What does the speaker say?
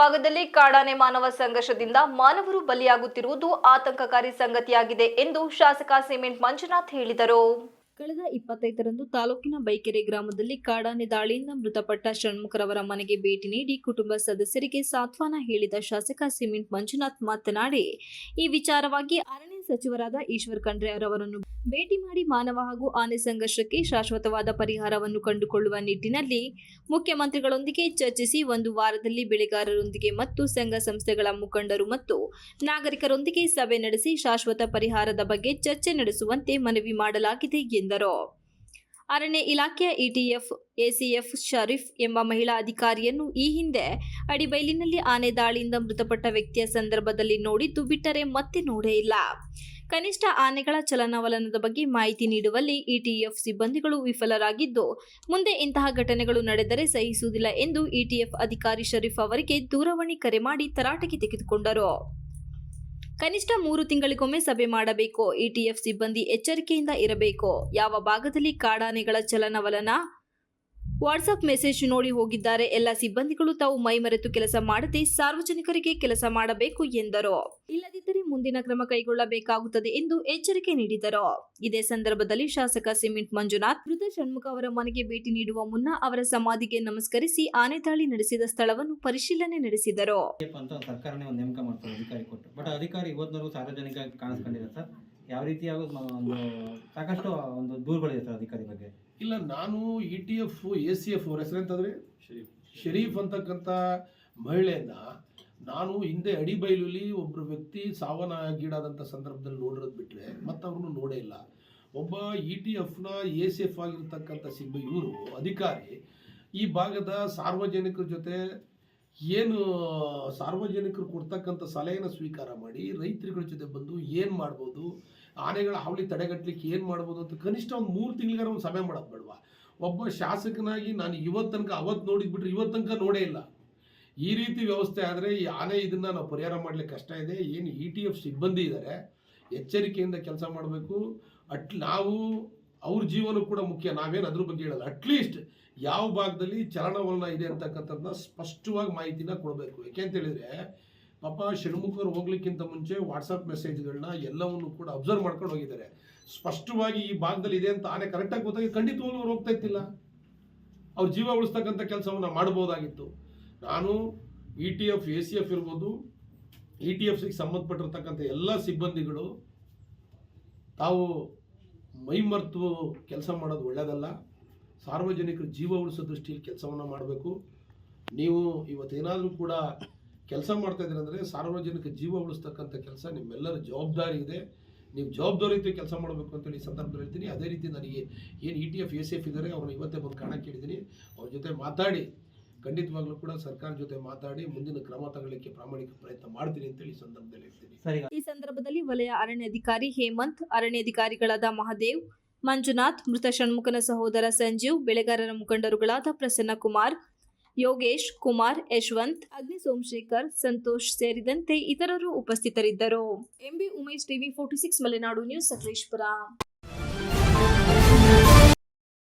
ಭಾಗದಲ್ಲಿ ಕಾಡಾನೆ ಮಾನವ ಸಂಘರ್ಷದಿಂದ ಮಾನವರು ಬಲಿಯಾಗುತ್ತಿರುವುದು ಆತಂಕಕಾರಿ ಸಂಗತಿಯಾಗಿದೆ ಎಂದು ಶಾಸಕ ಸಿಮೆಂಟ್ ಮಂಜುನಾಥ್ ಹೇಳಿದರು. ಕಳೆದ ಇಪ್ಪತ್ತೈದರಂದು ತಾಲೂಕಿನ ಬೈಕೆರೆ ಗ್ರಾಮದಲ್ಲಿ ಕಾಡಾನೆ ದಾಳಿಯಿಂದ ಮೃತಪಟ್ಟ ಷಣ್ಮುಖರವರ ಮನೆಗೆ ಭೇಟಿ ನೀಡಿ ಕುಟುಂಬ ಸದಸ್ಯರಿಗೆ ಸಾಂತ್ವನ ಹೇಳಿದ ಶಾಸಕ ಸಿಮೆಂಟ್ ಮಂಜುನಾಥ್ ಮಾತನಾಡಿ, ಈ ವಿಚಾರವಾಗಿ ಅರಣ್ಯ ಸಚಿವರಾದ ಈಶ್ವರ್ ಖಂಡ್ರೆ ಅವರನ್ನು ಭೇಟಿ ಮಾಡಿ ಮಾನವ ಹಾಗೂ ಆನೆ ಸಂಘರ್ಷಕ್ಕೆ ಶಾಶ್ವತವಾದ ಪರಿಹಾರವನ್ನು ಕಂಡುಕೊಳ್ಳುವ ನಿಟ್ಟಿನಲ್ಲಿ ಮುಖ್ಯಮಂತ್ರಿಗಳೊಂದಿಗೆ ಚರ್ಚಿಸಿ ಒಂದು ವಾರದಲ್ಲಿ ಬೆಳೆಗಾರರೊಂದಿಗೆ ಮತ್ತು ಸಂಘ ಸಂಸ್ಥೆಗಳ ಮುಖಂಡರು ಮತ್ತು ನಾಗರಿಕರೊಂದಿಗೆ ಸಭೆ ನಡೆಸಿ ಶಾಶ್ವತ ಪರಿಹಾರದ ಬಗ್ಗೆ ಚರ್ಚೆ ನಡೆಸುವಂತೆ ಮನವಿ ಮಾಡಲಾಗಿದೆ ಎಂದರು. ಅರಣ್ಯ ಇಲಾಖೆಯ ಇಟಿಎಫ್, ಎಸಿಎಫ್, ಶರೀಫ್ ಎಂಬ ಮಹಿಳಾ ಅಧಿಕಾರಿಯನ್ನು ಈ ಹಿಂದೆ ಅಡಿಬೈಲಿನಲ್ಲಿ ಆನೆ ದಾಳಿಯಿಂದ ಮೃತಪಟ್ಟ ವ್ಯಕ್ತಿಯ ಸಂದರ್ಭದಲ್ಲಿ ನೋಡಿದ್ದು ಬಿಟ್ಟರೆ ಮತ್ತೆ ನೋಡೇ ಇಲ್ಲ. ಕನಿಷ್ಠ ಆನೆಗಳ ಚಲನವಲನದ ಬಗ್ಗೆ ಮಾಹಿತಿ ನೀಡುವಲ್ಲಿ ಇಟಿಎಫ್ ಸಿಬ್ಬಂದಿಗಳು ವಿಫಲರಾಗಿದ್ದು, ಮುಂದೆ ಇಂತಹ ಘಟನೆಗಳು ನಡೆದರೆ ಸಹಿಸುವುದಿಲ್ಲ ಎಂದು ಇಟಿಎಫ್ ಅಧಿಕಾರಿ ಶರೀಫ್ ಅವರಿಗೆ ದೂರವಾಣಿ ಕರೆ ಮಾಡಿ ತರಾಟೆಗೆ ತೆಗೆದುಕೊಂಡರು. ಕನಿಷ್ಠ ಮೂರು ತಿಂಗಳಿಗೊಮ್ಮೆ ಸಭೆ ಮಾಡಬೇಕು. ಇಟಿಎಫ್ ಸಿಬ್ಬಂದಿ ಎಚ್ಚರಿಕೆಯಿಂದ ಇರಬೇಕು. ಯಾವ ಭಾಗದಲ್ಲಿ ಕಾಡಾನೆಗಳ ಚಲನವಲನ? ವಾಟ್ಸಪ್ ಮೆಸೇಜ್ ನೋಡಿ ಹೋಗಿದ್ದಾರೆ. ಎಲ್ಲ ಸಿಬ್ಬಂದಿಗಳು ತಾವು ಮೈಮರೆತು ಕೆಲಸ ಮಾಡದೆ ಸಾರ್ವಜನಿಕರಿಗೆ ಕೆಲಸ ಮಾಡಬೇಕು ಎಂದರು. ಇಲ್ಲದಿದ್ದರೆ ಮುಂದಿನ ಕ್ರಮ ಕೈಗೊಳ್ಳಬೇಕಾಗುತ್ತದೆ ಎಂದು ಎಚ್ಚರಿಕೆ ನೀಡಿದರು. ಇದೇ ಸಂದರ್ಭದಲ್ಲಿ ಶಾಸಕ ಸಿಮೆಂಟ್ ಮಂಜುನಾಥ್ ಮೃತ ಷಣ್ಮುಖ ಅವರ ಮನೆಗೆ ಭೇಟಿ ನೀಡುವ ಮುನ್ನ ಅವರ ಸಮಾಧಿಗೆ ನಮಸ್ಕರಿಸಿ ಆನೆ ದಾಳಿ ನಡೆಸಿದ ಸ್ಥಳವನ್ನು ಪರಿಶೀಲನೆ ನಡೆಸಿದರು. ಅಧಿಕಾರಿ ಇವತ್ತಿನವರೆಗೂ ಸಾರ್ವಜನಿಕ ಕಾಣಿಸ್ಕೊಂಡಿದೆ ಸರ್. ಯಾವ ರೀತಿಯಾಗ ಒಂದು ಸಾಕಷ್ಟು ಒಂದು ದೂರುಗಳಿದೆ ಸರ್ ಅಧಿಕಾರಿ ಬಗ್ಗೆ? ಇಲ್ಲ ನಾನು E T F A C F ಅವ್ರ ಹೆಸರೆಂತಂದ್ರೆ ಶರೀಫ್. ಅಂತಕ್ಕಂಥ ಮಹಿಳೆಯನ್ನ ನಾನು ಹಿಂದೆ ಅಡಿಬೈಲುಲಿ ಒಬ್ಬರು ವ್ಯಕ್ತಿ ಸಾವನಾಗೀಡಾದಂಥ ಸಂದರ್ಭದಲ್ಲಿ ನೋಡಿರೋದು ಬಿಟ್ಟರೆ ಮತ್ತೆ ಅವ್ರನ್ನು ನೋಡೇ ಇಲ್ಲ. ಒಬ್ಬ ಇ ಟಿ ಎಫ್ನ ಎ ಸಿ ಎಫ್ ಆಗಿರ್ತಕ್ಕಂಥ ಸಿಬ್ಬ ಇವರು ಅಧಿಕಾರಿ ಈ ಭಾಗದ ಸಾರ್ವಜನಿಕರ ಜೊತೆ ಏನು ಸಾರ್ವಜನಿಕರು ಕೊಡ್ತಕ್ಕಂಥ ಸಲಹೆನ ಸ್ವೀಕಾರ ಮಾಡಿ ರೈತರುಗಳ ಜೊತೆ ಬಂದು ಏನು ಮಾಡ್ಬೋದು, ಆನೆಗಳ ಹಾವಳಿ ತಡೆಗಟ್ಟಲಿಕ್ಕೆ ಏನು ಮಾಡ್ಬೋದು ಅಂತ ಕನಿಷ್ಠ ಒಂದು ಮೂರು ತಿಂಗಳಿಗಾರ ಒಂದು ಸಭೆ ಮಾಡೋದು ಬೇಡವಾ? ಒಬ್ಬ ಶಾಸಕನಾಗಿ ನಾನು ಇವತ್ತು ತನಕ ಅವತ್ತು ನೋಡಿದ್ಬಿಟ್ರೆ ಇವತ್ತು ನೋಡೇ ಇಲ್ಲ. ಈ ರೀತಿ ವ್ಯವಸ್ಥೆ ಆದರೆ ಈ ಆನೆ ಇದನ್ನು ನಾವು ಪರಿಹಾರ ಮಾಡಲಿಕ್ಕೆ ಕಷ್ಟ ಇದೆ. ಏನು ಇ ಟಿ ಎಫ್ ಸಿಬ್ಬಂದಿ ಇದ್ದಾರೆ ಎಚ್ಚರಿಕೆಯಿಂದ ಕೆಲಸ ಮಾಡಬೇಕು. ಅಟ್, ನಾವು ಅವ್ರ ಜೀವನ ಕೂಡ ಮುಖ್ಯ. ನಾವೇನು ಅದ್ರ ಬಗ್ಗೆ ಹೇಳಲ್ಲ. ಅಟ್ಲೀಸ್ಟ್ ಯಾವ ಭಾಗದಲ್ಲಿ ಚಲನವಲನ ಇದೆ ಅಂತಕ್ಕಂಥದ್ದನ್ನ ಸ್ಪಷ್ಟವಾಗಿ ಮಾಹಿತಿನ ಕೊಡಬೇಕು. ಹೇಳಿದ್ರೆ, ಪಾಪ ಷಣ್ಮುಖರು ಹೋಗ್ಲಿಕ್ಕಿಂತ ಮುಂಚೆ ವಾಟ್ಸಪ್ ಮೆಸೇಜ್ಗಳನ್ನ ಎಲ್ಲವನ್ನು ಕೂಡ ಅಬ್ಸರ್ವ್ ಮಾಡ್ಕೊಂಡು ಹೋಗಿದ್ದಾರೆ. ಸ್ಪಷ್ಟವಾಗಿ ಈ ಭಾಗದಲ್ಲಿ ಇದೆ ಅಂತ ಆನೆ ಕರೆಕ್ಟಾಗಿ ಗೊತ್ತಾಗಿ ಖಂಡಿತವಾಗ್ಲೂ ಅವ್ರು ಹೋಗ್ತಾ ಇತ್ತಿಲ್ಲ ಅವ್ರು ಜೀವ ಉಳಿಸ್ತಕ್ಕಂಥ ಕೆಲಸವನ್ನು ಮಾಡ್ಬೋದಾಗಿತ್ತು ನಾನು E T F A C F ಇರ್ಬೋದು ಇ ಟಿ ಎಫ್ಗೆ ಸಂಬಂಧಪಟ್ಟಿರ್ತಕ್ಕಂಥ ಎಲ್ಲ ಸಿಬ್ಬಂದಿಗಳು ತಾವು ಮೈಮರ್ತು ಕೆಲಸ ಮಾಡೋದು ಒಳ್ಳೆಯದಲ್ಲ ಸಾರ್ವಜನಿಕರ ಜೀವ ಉಳಿಸೋ ದೃಷ್ಟಿಯಲ್ಲಿ ಕೆಲಸವನ್ನು ಮಾಡಬೇಕು. ನೀವು ಇವತ್ತೇನಾದರೂ ಕೂಡ ಕೆಲಸ ಮಾಡ್ತಾ ಇದ್ದೀರ ಅಂದರೆ ಸಾರ್ವಜನಿಕ ಜೀವ ಉಳಿಸ್ತಕ್ಕಂಥ ಕೆಲಸ ನಿಮ್ಮೆಲ್ಲರ ಜವಾಬ್ದಾರಿ ಇದೆ. ನೀವು ಜವಾಬ್ದಾರಿಯುತ ಕೆಲಸ ಮಾಡಬೇಕು ಅಂತೇಳಿ ಈ ಸಂದರ್ಭದಲ್ಲಿ ಹೇಳ್ತೀನಿ. ಅದೇ ರೀತಿ ನನಗೆ ಏನು E T F A C F ಇದ್ದಾರೆ ಅವ್ರನ್ನ ಇವತ್ತೇ ಬಂದು ಕಾಣಕ್ಕೆ ಹೇಳಿದ್ದೀನಿ. ಅವ್ರ ಜೊತೆ ಮಾತಾಡಿ ಖಂಡಿತವಾಗ್ಲೂ ಕೂಡ ಸರ್ಕಾರ ಜೊತೆ ಮಾತಾಡಿ ಮುಂದಿನ ಕ್ರಮ ತಗೊಳ್ಳಿಕ್ಕೆ ಪ್ರಾಮಾಣಿಕ ಪ್ರಯತ್ನ ಮಾಡ್ತೀನಿ ಅಂತೇಳಿ ಈ ಸಂದರ್ಭದಲ್ಲಿ ಹೇಳ್ತೀನಿ. ಸರ್ ಈ ಸಂದರ್ಭದಲ್ಲಿ ವಲಯ ಅರಣ್ಯಾಧಿಕಾರಿ ಹೇಮಂತ್ ಅರಣ್ಯಾಧಿಕಾರಿಗಳಾದ ಮಹದೇವ್ ಮಂಜುನಾಥ್, ಮೃತ ಷಣ್ಮುಖನ ಸಹೋದರ ಸಂಜೀವ್, ಬೆಳೆಗಾರರ ಮುಖಂಡರುಗಳಾದ ಪ್ರಸನ್ನ ಕುಮಾರ್, ಯೋಗೇಶ್ ಕುಮಾರ್, ಯಶವಂತ್ ಅಗ್ನಿ ಸೋಮಶೇಖರ್ ಸಂತೋಷ್ ಸೇರಿದಂತೆ ಇತರರು ಉಪಸ್ಥಿತರಿದ್ದರು. MB Umesh TV forty six, Malenadu news, Sakleshpur.